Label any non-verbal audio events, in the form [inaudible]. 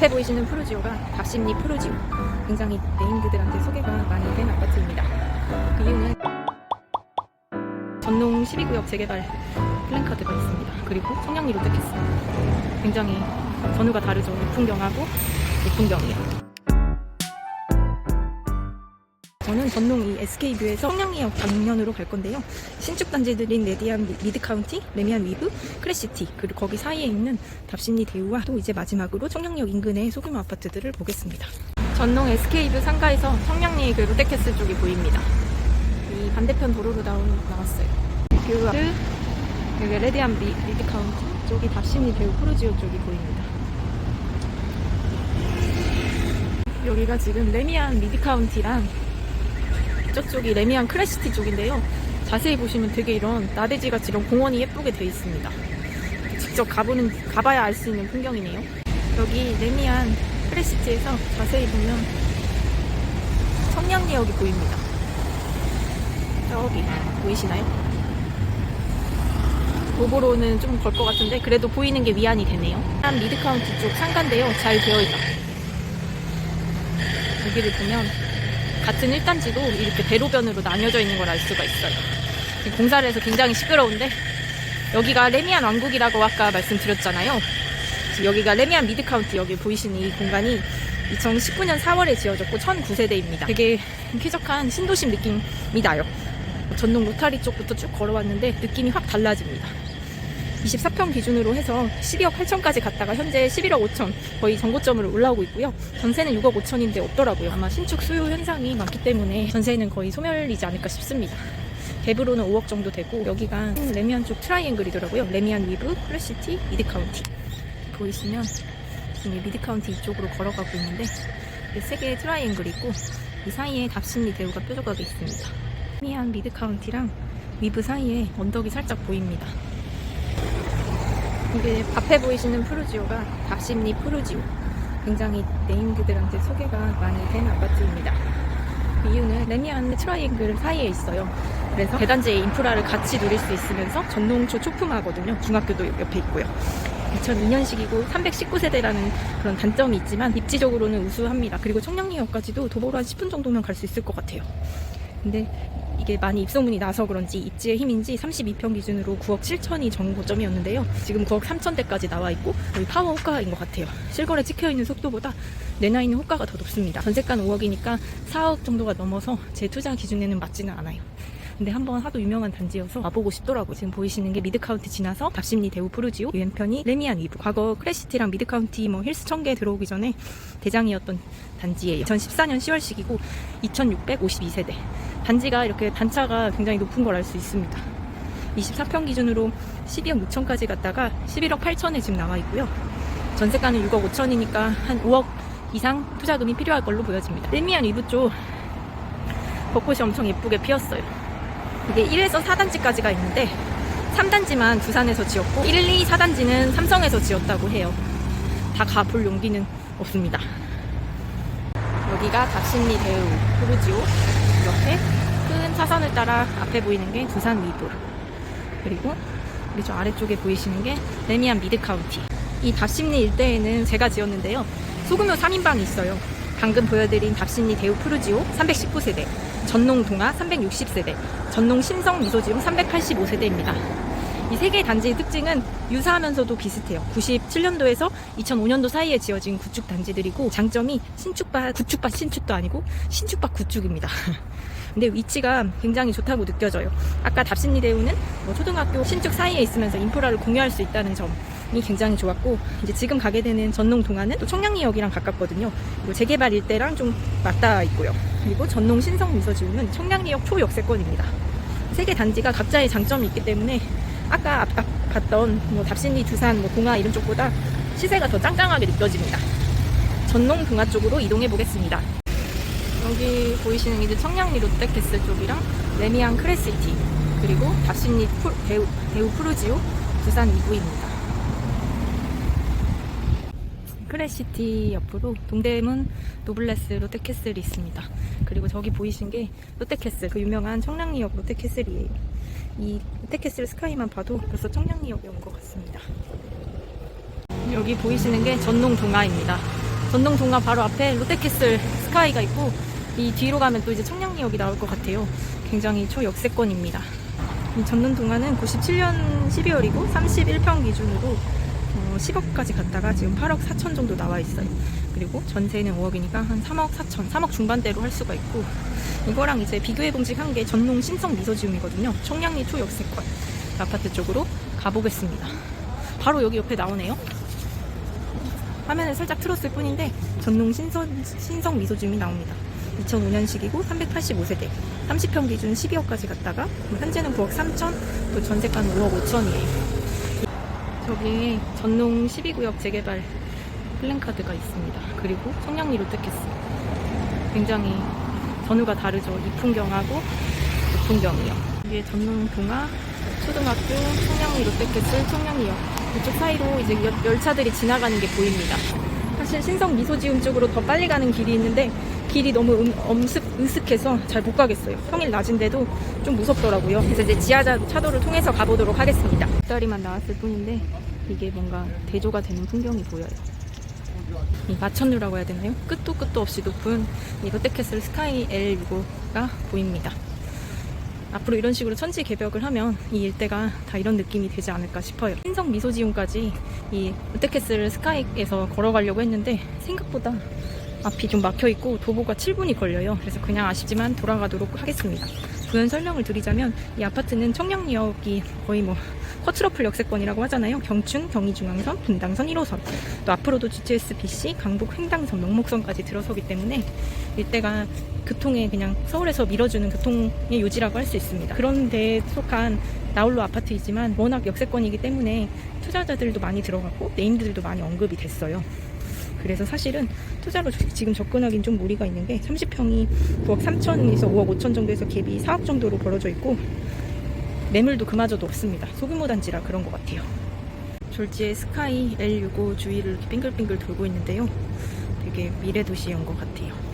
앞에 보이시는 푸르지오가 답심리 푸르지오. 굉장히 네임드들한테 소개가 많이 된 아파트입니다. 그 이유는 전농 12구역 재개발 플랜카드가 있습니다. 그리고 청량리 롯데캐슬. 굉장히 전후가 다르죠. 풍경하고 무풍경이에요. 저는 전농 이 SK뷰에서 청량리역 방면으로 갈 건데요. 신축 단지들인 레디안 미- 미드카운티, 레미안 위브, 크래시티 그리고 거기 사이에 있는 답심리 대우와 또 이제 마지막으로 청량리역 인근의 소규모 아파트들을 보겠습니다. 전농 SK뷰 상가에서 청량리 그 롯데캐슬 쪽이 보입니다. 이 반대편 도로로 나오, 나왔어요. 그 앞- 여기 레디안 미, 미드카운티 쪽이 답심리 대우 프로지오 쪽이 보입니다. 여기가 지금 레미안 미드카운티랑 저쪽이 레미안 크래시티 쪽인데요. 자세히 보시면 되게 이런 나대지 같이 이런 공원이 예쁘게 되어 있습니다. 직접 가보는 가봐야 알 수 있는 풍경이네요. 여기 레미안 크래시티에서 자세히 보면 청량리역이 보입니다. 저기 보이시나요? 도보로는 좀 걸 것 같은데 그래도 보이는 게 위안이 되네요. 한 미드카운티 쪽 상가인데요. 잘 되어 있다. 여기를 보면 같은 1단지도 이렇게 대로변으로 나뉘어져 있는 걸 알 수가 있어요. 공사를 해서 굉장히 시끄러운데 여기가 레미안 왕국이라고 아까 말씀드렸잖아요. 여기가 레미안 미드카운티 여기 보이시는 이 공간이 2019년 4월에 지어졌고 1009세대입니다. 되게 쾌적한 신도심 느낌이 나요. 전동 로타리 쪽부터 쭉 걸어왔는데 느낌이 확 달라집니다. 24평 기준으로 해서 12억 8천까지 갔다가 현재 11억 5천 거의 전고점으로 올라오고 있고요. 전세는 6억 5천인데 없더라고요. 아마 신축 수요 현상이 많기 때문에 전세는 거의 소멸이지 않을까 싶습니다. 갭으로는 5억 정도 되고 여기가 레미안 쪽 트라이앵글이더라고요. 레미안 위브, 플래시티, 미드카운티 보이시면 지금 이 미드카운티 이쪽으로 걸어가고 있는데 세 개의 트라이앵글이 있고 이 사이에 답심리 대우가 뾰족하게 있습니다. 레미안 미드카운티랑 위브 사이에 언덕이 살짝 보입니다. 이게 앞에 보이시는 푸르지오가 답심리 푸르지오. 굉장히 네임드들한테 소개가 많이 된 아파트입니다. 그 이유는 레미안 트라이앵글 사이에 있어요. 그래서 대단지의 인프라를 같이 누릴 수 있으면서 전농초 초품화거든요. 중학교도 옆에 있고요. 2002년식이고 319세대라는 그런 단점이 있지만 입지적으로는 우수합니다. 그리고 청량리역까지도 도보로 한 10분 정도면 갈 수 있을 것 같아요. 근데 이게 많이 입소문이 나서 그런지 입지의 힘인지 32평 기준으로 9억 7천이 정고점이었는데요. 지금 9억 3천대까지 나와 있고 거의 파워 호가인 것 같아요. 실거래 찍혀 있는 속도보다 내놔 있는 호가가 더 높습니다. 전세가는 5억이니까 4억 정도가 넘어서 제 투자 기준에는 맞지는 않아요. 근데 한번 하도 유명한 단지여서 와보고 싶더라고요. 지금 보이시는 게 미드카운티 지나서 답심리 대우 푸르지오, 왼편이 레미안 위브. 과거 크래시티랑 미드카운티 뭐 힐스 청계 들어오기 전에 대장이었던 단지예요. 2014년 10월식이고 2652세대. 단지가 이렇게 단차가 굉장히 높은 걸 알 수 있습니다. 24평 기준으로 12억 6천까지 갔다가 11억 8천에 지금 나와 있고요. 전세가는 6억 5천이니까 한 5억 이상 투자금이 필요할 걸로 보여집니다. 레미안 위브 쪽 벚꽃이 엄청 예쁘게 피었어요. 이게 1에서 4단지까지가 있는데 3단지만 두산에서 지었고 1, 2, 4단지는 삼성에서 지었다고 해요. 다 가볼 용기는 없습니다. 여기가 답심리 대우 푸르지오 이렇게 큰 차선을 따라 앞에 보이는 게 두산 위브 그리고 우리 저 아래쪽에 보이시는 게 레미안 미드카운티. 이 답심리 일대에는 제가 지었는데요. 소규모 3인방이 있어요. 방금 보여드린 답심리 대우 푸르지오 319세대 전농 동아 360세대 전농 신성 미소지움 385세대입니다 이 세 개의 단지의 특징은 유사하면서도 비슷해요. 97년도에서 2005년도 사이에 지어진 구축 단지들이고 장점이 신축밭 구축밭 신축도 아니고 신축밭 구축입니다. [laughs] 근데 위치가 굉장히 좋다고 느껴져요. 아까 답심리 대우는 뭐 초등학교 신축 사이에 있으면서 인프라를 공유할 수 있다는 점 이 굉장히 좋았고 이제 지금 가게 되는 전농 동안은 또 청량리역이랑 가깝거든요. 그리고 재개발 일대랑 좀 맞닿아 있고요. 그리고 전농 신성 미소지움은 청량리역 초역세권입니다. 세 개 단지가 각자의 장점이 있기 때문에 아까 앞, 앞 봤던 뭐 답신리, 두산, 뭐 동아 이런 쪽보다 시세가 더 짱짱하게 느껴집니다. 전농 동아 쪽으로 이동해 보겠습니다. 여기 보이시는 이제 청량리 롯데캐슬 쪽이랑 레미안 크래시티 그리고 답신리 푸, 대우, 대우 푸르지오 두산 2구입니다. 크래시티 옆으로 동대문 노블레스 롯데캐슬이 있습니다. 그리고 저기 보이신 게 롯데캐슬 그 유명한 청량리역 롯데캐슬이에요. 이 롯데캐슬 스카이만 봐도 벌써 청량리역에 온 것 같습니다. 여기 보이시는 게 전농 동아입니다. 전동 동화 바로 앞에 롯데캐슬 스카이가 있고 이 뒤로 가면 또 이제 청량리역이 나올 것 같아요. 굉장히 초역세권입니다. 이 전동 동화는 97년 12월이고 31평 기준으로 어, 10억까지 갔다가 지금 8억 4천 정도 나와 있어요. 그리고 전세는 5억이니까 한 3억 4천, 3억 중반대로 할 수가 있고 이거랑 이제 비교해 봉직한 게 전농 신성 미소지움이거든요. 청량리 초역세권 아파트 쪽으로 가보겠습니다. 바로 여기 옆에 나오네요. 화면을 살짝 틀었을 뿐인데 전농 신선, 신성 미소지움이 나옵니다. 2005년식이고 385세대 30평 기준 12억까지 갔다가 현재는 9억 3천 또 전세가는 5억 5천이에요. 저기 전농 12구역 재개발 플랜카드가 있습니다. 그리고 청량리 롯데캐슬 굉장히 전후가 다르죠. 이 풍경하고 이 풍경이요. 이게 전농 동화 초등학교 청량리 롯데캐슬 청량리역 이쪽 사이로 이제 열- 열차들이 지나가는 게 보입니다. 사실 신성 미소지움 쪽으로 더 빨리 가는 길이 있는데 길이 너무 음, 엄습, 으슥해서 잘 못 가겠어요. 평일 낮인데도 좀 무섭더라고요. 그래서 이제 지하자 차도를 통해서 가보도록 하겠습니다. 다리만 나왔을 뿐인데 이게 뭔가 대조가 되는 풍경이 보여요. 이 마천루라고 해야 되나요? 끝도 끝도 없이 높은 이 롯데캐슬 스카이 L65가 보입니다. 앞으로 이런 식으로 천지 개벽을 하면 이 일대가 다 이런 느낌이 되지 않을까 싶어요. 신성 미소지움까지 이 롯데캐슬 스카이에서 걸어가려고 했는데 생각보다 앞이 좀 막혀 있고 도보가 7분이 걸려요. 그래서 그냥 아쉽지만 돌아가도록 하겠습니다. 부연 설명을 드리자면 이 아파트는 청량리역이 거의 뭐 커트러플 역세권이라고 하잖아요. 경춘, 경의중앙선, 분당선 1호선 또 앞으로도 GTS-BC, 강북, 횡당선, 명목선까지 들어서기 때문에 일대가 교통에 그냥 서울에서 밀어주는 교통의 요지라고 할 수 있습니다. 그런 데에 속한 나홀로 아파트이지만 워낙 역세권이기 때문에 투자자들도 많이 들어가고 네임들도 많이 언급이 됐어요. 그래서 사실은 투자로 지금 접근하기는 좀 무리가 있는 게 30평이 9억 3천에서 5억 5천 정도에서 갭이 4억 정도로 벌어져 있고 매물도 그마저도 없습니다. 소규모 단지라 그런 것 같아요. 졸지의 스카이 L65 주위를 빙글빙글 돌고 있는데요. 되게 미래 도시인 것 같아요.